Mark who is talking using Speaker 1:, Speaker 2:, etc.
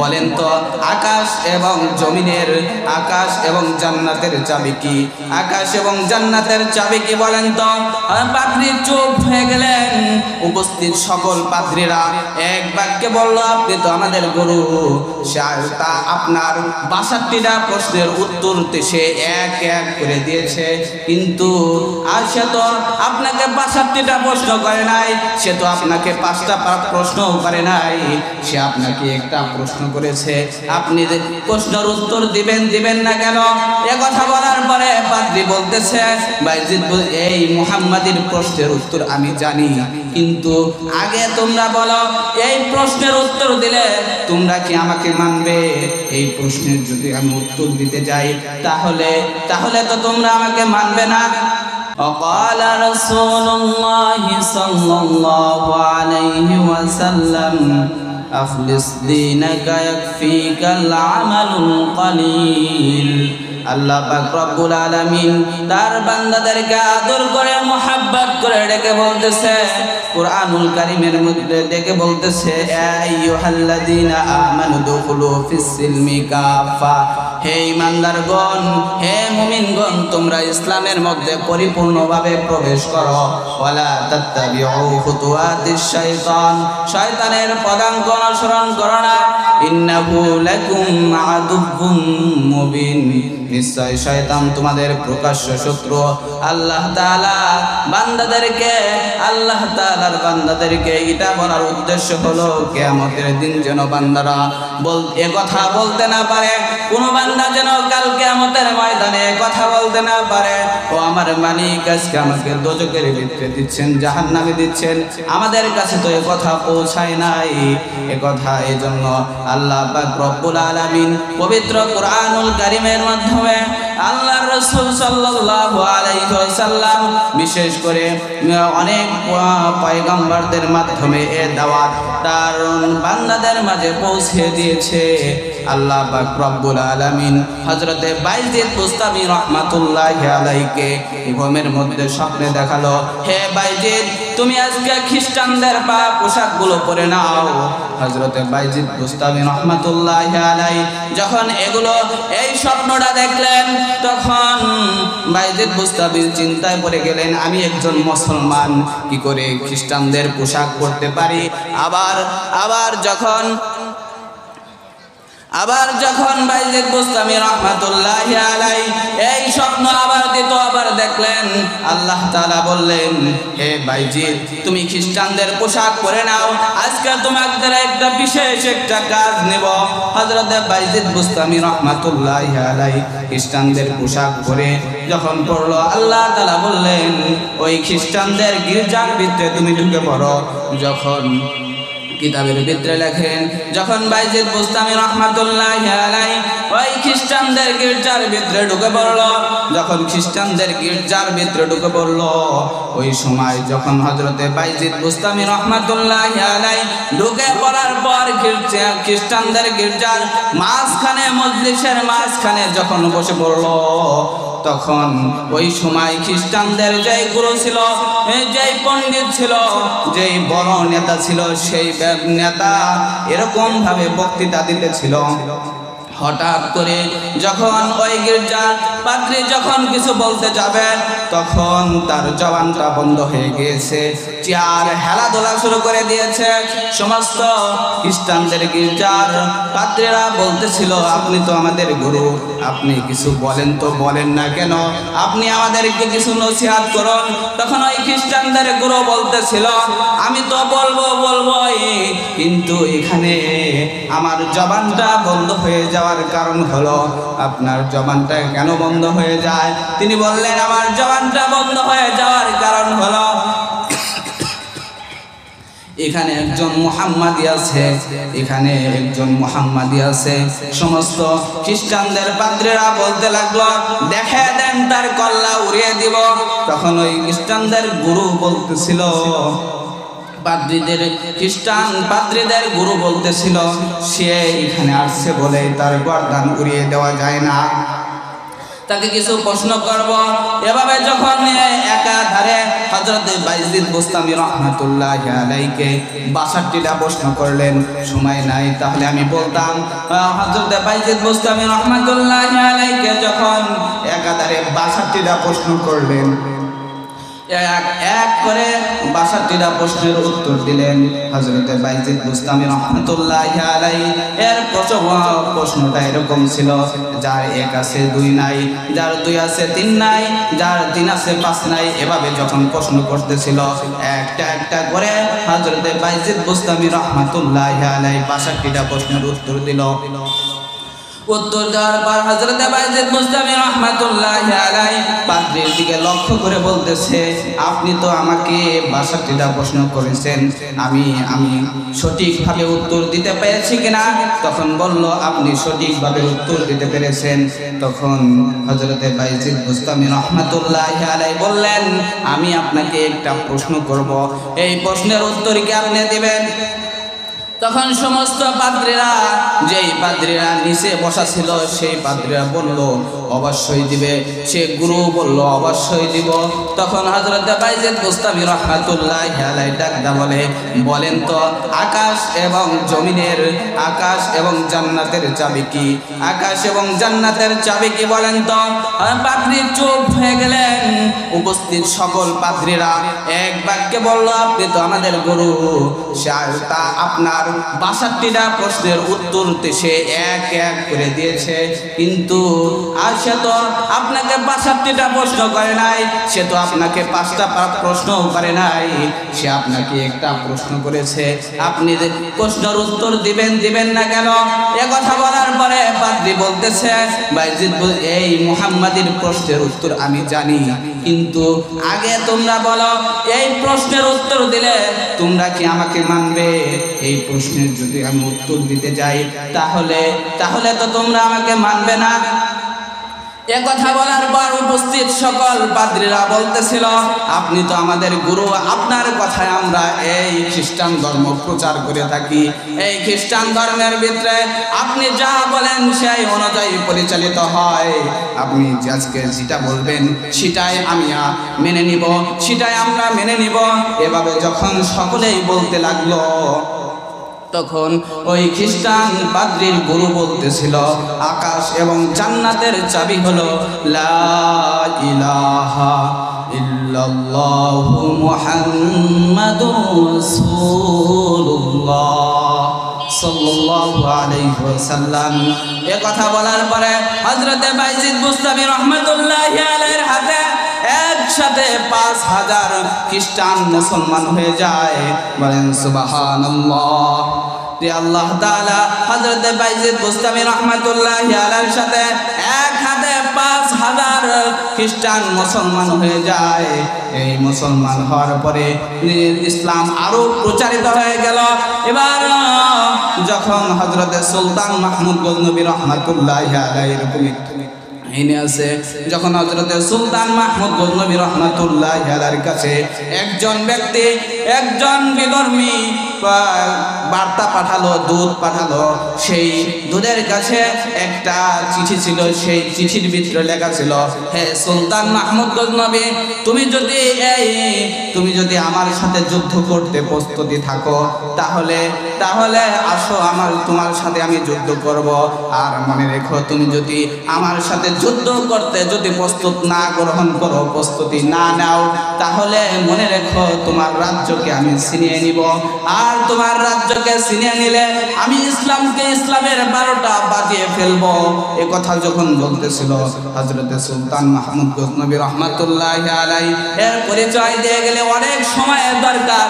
Speaker 1: বলেন তো, আকাশ এবং জমিনের, আকাশ এবং জান্নাতের চাবি কি? আকাশ এবং জান্নাতের চাবি কি বলেন তো? হয়ে গেলেন, উপস্থিত সকল পাদ্রীরা এক বাক্যে বলল, আপনি তো আমাদের গুরু। তা আপনার বাষট্টিটা প্রশ্নের উত্তর সে এক এক করে দিয়েছে। কিন্তু আর সে তো আপনাকে বাষট্টিটা প্রশ্ন করে নাই, সে তো আপনাকে পাঁচটা পা- প্রশ্নও করে নাই। সে আপনাকে একটা প্রশ্ন করেছে। আপনি প্রশ্নের উত্তর দিবেন দিবেন না কেন? এ কথা বলার পরে পাদ্রি বলতেছে বাইজিদ এই মুহাম্মাদির প্রশ্নের উত্তর আমি জানি, কিন্তু আগে তোমরা বলো, এই প্রশ্নের উত্তর দিলে তোমরা কি আমাকে মানবে? এই প্রশ্নের যদি আমি উত্তর দিতে যাই, তাহলে তাহলে তো তোমরা আমাকে মানবে না। وقال رسول الله صلى الله عليه وسلم أخلص دينك يكفيك العمل القليل আল্লাহ পাক রব্বুল আলামিন তার বান্দাদেরকে আদর করে মোহাব্বত করে ডেকে বলতেছে কুরআনুল কারীমের মধ্যে ডেকে বলতেছে ইয়া আইয়ুহাল্লাযীনা আমানু দুখুলু ফিস সিলমি কাফা হে ইমানদার ইমানদারগণ, হে মুমিন গণ তোমরা ইসলামের মধ্যে পরিপূর্ণভাবে প্রবেশ করো। ওয়ালা তাত্তাবিউ খুতুওয়াতিশ শাইতান, শয়তানের পদাঙ্ক অনুসরণ করো না। ইন্নাহু লাকুম আদুব্বুম মুবিন। নিশ্চয় শয়তান তোমাদের প্রকাশ্য শত্রু। আল্লাহ তাআলা বান্দাদেরকে, আল্লাহ তাআলার বান্দাদেরকে এটা বলার উদ্দেশ্য হলো, কিয়ামতের দিন যেন বান্দারা বল, এ কথা বলতে না পারে, কোনো বান্দা যেন কাল কিয়ামতের ময়দানে কথা বলতে না পারে। ও আমার মালিক, আজকে আমাকে দোজকের ভিতরে দিচ্ছেন, জাহান্নামে দিচ্ছেন। আমাদের কাছে তো এ কথা পৌঁছায় নাই। এ কথা এই জন্য আল্লাহ পাক রব্বুল আলামিন পবিত্র কোরআনুল কারীমের মাধ্যমে আল্লাহ রসুল সাল্লাল্লাহু আলাইহি ওয়াসাল্লাম, বিশেষ করে অনেক পয়গম্বরদের মাধ্যমে এ দাওয়াত তার বান্দাদের মাঝে পৌঁছে দিয়েছে। আল্লাহ পাক রব্বুল আলামিন হযরতে বাইজিদ বুস্তামি রাহমাতুল্লাহি আলাইকে ঘুমের মধ্যে স্বপ্নে দেখাল, হে বাইজিদ, তুমি আজকে খ্রিস্টানদের পা পোশাকগুলো পরে নাও। হযরতে বাইজিদ বুস্তামি রাহমাতুল্লাহি আলাই যখন এগুলো, এই স্বপ্নটা দেখলেন তখন বাইজেদ বুস্তাবির চিন্তায় পড়ে গেলেন, আমি একজন মুসলমান, কি করে খ্রিস্টানদের পোশাক পরতে পারি? আবার আবার যখন আবার যখন বাইজেদ বুস্তামি রহমাতুল্লাহ আলাই এই স্বপ্ন আবার দেখলেন আল্লাহ তাআলা বললেন, হে বাইজিদ তুমি খ্রিস্টানদের পোশাক পরে নাও, আজকে তোমাদের একটা বিশেষ একটা কাজ নেব। হযরত বাইজিদ বুস্তামি রহমাতুল্লাহ আলাই খ্রিস্টানদের পোশাক পরে যখন পড়ল, আল্লাহ তাআলা বললেন, ওই খ্রিস্টানদের গির্জার ভিতরে তুমি ঢুকে পড়ো। যখন কিতাবের ভিতরে লেখেন, যখন বাইজিদ বুস্তামি রহমাতুল্লাহ ওই খ্রিস্টানদের গির্জার ভিতরে ঢুকে পড়ল, যখন খ্রিস্টানদের গির্জার ভিতরে ঢুকে পড়ল, ওই সময় যখন হজরতে বাইজিদ বুস্তামি রহমাতুল্লাহ ঢুকে পড়ার পর খ্রিস্টানদের গির্জার মাঝখানে, মজলিসের মাঝখানে যখন বসে পড়ল তখন ওই সময় খ্রিস্টানদের যেই গুরু ছিল যেই পণ্ডিত ছিল, যেই বড় নেতা ছিল, সেই নেতা এরকম ভাবে বক্তৃতা দিতেছিল। হঠাৎ করে যখন ওই গির্জার পাত্রী যখন কিছু বলতে যাবেন তখন তার জবানটা বন্ধ হয়ে গিয়েছে। চেয়ার হেলাধুলা শুরু করে দিয়েছে। সমস্ত খ্রিস্টানদের গির্জার পাত্রীরা বলতেছিল, আপনি তো আমাদের গুরু, আপনি কিছু বলেন তো বলেন না কেন? আপনি আমাদেরকে কিছু নসিহাত করুন। তখন ওই খ্রিস্টানদের গুরু বলতেছিল, আমি তো বলব, বলবোই, কিন্তু এখানে আমার জবানটা বন্ধ হয়ে যাওয়ার কারণ হলো, আপনার জবানটা কেন বন্ধ হয়ে যায়? তিনি বললেন, আমার জবানটা বন্ধ হয়ে যাওয়ার কারণ হলো এখানে একজন মোহাম্মাদি আছে, এখানে একজন মোহাম্মাদি আছে। সমস্ত খ্রিস্টানদের পাত্রেরা বলতে লাগল, দেখে দেন তার কল্লা উড়িয়ে দিব। তখন ওই খ্রিস্টানদের গুরু বলতেছিল, পাদ্রীদের খ্রিস্টান পাদ্রীদের গুরু বলতেছিল, সে এখানে আসছে বলে তার গর্দান উড়িয়ে দেওয়া যায় না। তাকে কিছু প্রশ্ন করব, এভাবে যখন হজরত বাইজিদ বুস্তামি রহমাতুল্লাহ আলাইকে বাষট্টিটা প্রশ্ন করলেন, সময় নাই, তাহলে আমি বলতাম হাজরতে বাইজিদ বুস্তামি রহমাতুল্লাহ আলাইকে যখন একাধারে বাষট্টিটা প্রশ্ন করলেন এক এক করে বাষট্টিটা প্রশ্নের উত্তর দিলেন হজরত বাইজিদ বুস্তামি রহমতুল্লাহ আলাই এর প্রশ্ন প্রশ্নটা এরকম ছিল, যার এক আছে দুই নাই, যার দুই আছে তিন নাই, যার তিন আছে পাঁচ নাই, এভাবে যখন প্রশ্ন করতেছিল, একটা একটা করে হজরত বাইজিদ বুস্তামি রহমতুল্লাহ আলাই বাষট্টিটা প্রশ্নের উত্তর দিল। উত্তর দেওয়ার পর হজরত বাইজিদ মুস্তামি রহমাতুল্লাহ আলাই পাদ্রীর দিকে লক্ষ্য করে বলতেছে, আপনি তো আমাকে বাষট্টিটা প্রশ্ন করেছেন। আমি আমি সঠিকভাবে উত্তর দিতে পেরেছি কিনা? তখন বলল, আপনি সঠিকভাবে উত্তর দিতে পেরেছেন। তখন হজরত বাইজিদ মুস্তামি রহমাতুল্লাহ আলাই বললেন, আমি আপনাকে একটা প্রশ্ন করব। এই প্রশ্নের উত্তর কি আপনি দিবেন? তখন সমস্ত পাদ্রীরা, যেই পাদ্রীরা নিচে বসা ছিল, সেই পাদ্রীরা বলল, অবশ্যই দিবে। সে গুরু বলল, অবশ্যই দিব। তখন ডাকদা বলে, বলেন তো, আকাশ এবং জমিনের, আকাশ এবং জান্নাতের চাবি কি? আকাশ এবং জান্নাতের চাবি কি বলেন তো? পাদ্রী চুপ হয়ে গেলেন। উপস্থিত সকল পাদ্রীরা এক বাক্যে বলল, আপনি তো আমাদের গুরু, সে তা আপনার বাষট্টিটা প্রশ্নের উত্তর সে এক এক করে দিয়েছে। কিন্তু আর সে তো আপনাকে বাষট্টিটা প্রশ্ন করে নাই, সে তো আপনাকে পাঁচটা পা- প্রশ্নও করে নাই। সে আপনাকে একটা প্রশ্ন করেছে, আপনি প্রশ্নের উত্তর দিবেন দিবেন না কেন? এ কথা বলার পরে পাদ্রি বলতেছে, বাইজিদ এই মুহাম্মাদির প্রশ্নের উত্তর আমি জানি। কিন্তু আগে তোমরা বলো, এই প্রশ্নের উত্তর দিলে তোমরা কি আমাকে মানবে? এই প্রশ্নের যদি আমি উত্তর দিতে যাই, তাহলে তাহলে তো তোমরা আমাকে মানবে না। এ বলার পর উপস্থিত সকল পাদ্রীরা বলতেছিল, আপনি তো আমাদের গুরু, আপনার কথায় আমরা এই খ্রিস্টান ধর্ম প্রচার করে থাকি। এই খ্রিস্টান ধর্মের ভিতরে আপনি যা বলেন সেই অনুযায়ী পরিচালিত হয়। আপনি আজকে যেটা বলবেন, সেটাই আমি মেনে নিব, সেটাই আমরা মেনে নিব। এভাবে যখন সকলেই বলতে লাগল তখন ওই খ্রিস্টান পাদ্রীর গুরু বলতেছিল, আকাশ এবং জান্নাতের চাবি হলো লা ইলাহা কথা বলার পরে হযরতে বাইজিদ মুস্তাফি রাহমাতুল্লাহি হাতে একসাথে পাঁচ হাজার খ্রিস্টান মুসলমান হয়ে যায়। বলেন, সুবহানাল্লাহ। যে আল্লাহ তাআলা হযরত বাইজিদ বুস্তামি রাহমাতুল্লাহ আলাইহির সাথে এক হাতে পাঁচ হাজার খ্রিস্টান মুসলমান হয়ে যায়। এই মুসলমান হওয়ার পরে ইসলাম আরও প্রচারিত হয়ে গেল। এবার যখন হযরত সুলতান মাহমুদ গজনবী রহমাতুল্লাহ আলাইহি এরকম এনে আছে যখন হজরতে সুলতান মাহমুদ গজনবী রহমাতুল্লাহ কাছে একজন ব্যক্তি একজন বিধর্মী বার্তা পাঠালো দুধ পাঠালো। সেই দুধের কাছে একটা চিঠি ছিল, সেই চিঠির ভিতরে লেখা ছিল, হে সুলতান মাহমুদ গজনবী তুমি যদি এই, তুমি যদি আমার সাথে যুদ্ধ করতে প্রস্তুতি থাকো, তাহলে তাহলে আসো আমার, তোমার সাথে আমি যুদ্ধ করব। আর মনে রেখো, তুমি যদি আমার সাথে যুদ্ধ করতে যদি প্রস্তুত না গ্রহণ করো, প্রস্তুতি না নাও, তাহলে মনে রেখো তোমার রাজ্যকে আমি ছিনিয়ে নিব। আর তোমার রাজ্যকে ছিনিয়ে নিলে আমি ইসলামকে ইসলামের বারোটা বাজিয়ে ফেলব। এ কথা যখন বলতেছিল হজরতে সুলতান মাহমুদ গজনবী রহমাতুল্লাহ আলাই এর পরিচয় দিয়ে গেলে অনেক সময়ের দরকার।